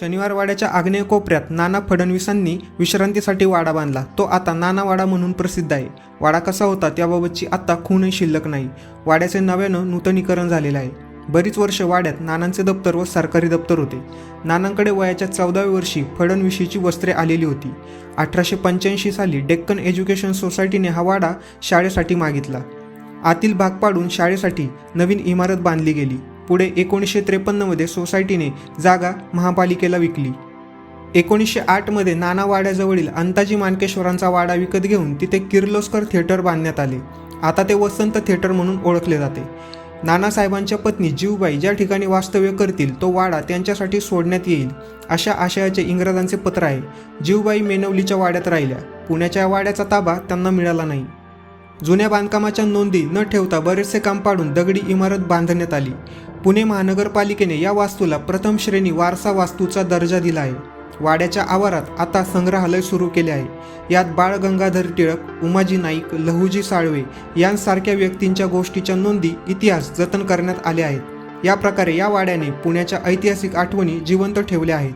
शनिवार वाड्याच्या आग्नेय कोपऱ्यात नाना फडणवीसांनी विश्रांतीसाठी वाडा बांधला. तो आता नाना वाडा म्हणून प्रसिद्ध आहे. वाडा कसा होता त्याबाबतची आत्ता खूणही शिल्लक नाही. वाड्याचे नव्यानं नूतनीकरण झालेलं आहे. बरीच वर्ष वाड्यात नानांचे दप्तर व सरकारी दप्तर होते. नानांकडे वयाच्या चौदाव्या वर्षी फडणवीशीची वस्त्रे आलेली होती. अठराशे पंच्याऐंशी साली डेक्कन एज्युकेशन सोसायटीने हा वाडा शाळेसाठी मागितला. आतील भाग पाडून शाळेसाठी नवीन इमारत बांधली गेली. पुढे एकोणीसशे त्रेपन्नमध्ये सोसायटीने जागा महापालिकेला विकली. एकोणीसशे आठमध्ये नाना वाड्याजवळील अंताजी मानकेश्वरांचा वाडा विकत घेऊन तिथे किर्लोस्कर थिएटर बांधण्यात आले. आता ते वसंत थिएटर म्हणून ओळखले जाते. नानासाहेबांच्या पत्नी जीवबाई ज्या ठिकाणी वास्तव्य करतील तो वाडा त्यांच्यासाठी सोडण्यात येईल अशा आशयाचे इंग्रजांचे पत्र आहे. जीवबाई मेनवलीच्या वाड्यात राहिल्या. पुण्याच्या वाड्याचा ताबा त्यांना मिळाला नाही. जुन्या बांधकामाच्या नोंदी न ठेवता बरेचसे काम पाडून दगडी इमारत बांधण्यात आली. पुणे महानगरपालिकेने या वास्तूला प्रथम श्रेणी वारसा वास्तूचा दर्जा दिला आहे. वाड्याच्या आवारात आता संग्रहालय सुरू केले आहे. यात बाळ गंगाधर टिळक उमाजी नाईक लहुजी साळवे यांसारख्या व्यक्तींच्या गोष्टीच्या नोंदी इतिहास जतन करण्यात आले आहेत. या प्रकारे या वाड्याने पुण्याच्या ऐतिहासिक आठवणी जिवंत ठेवल्या आहेत.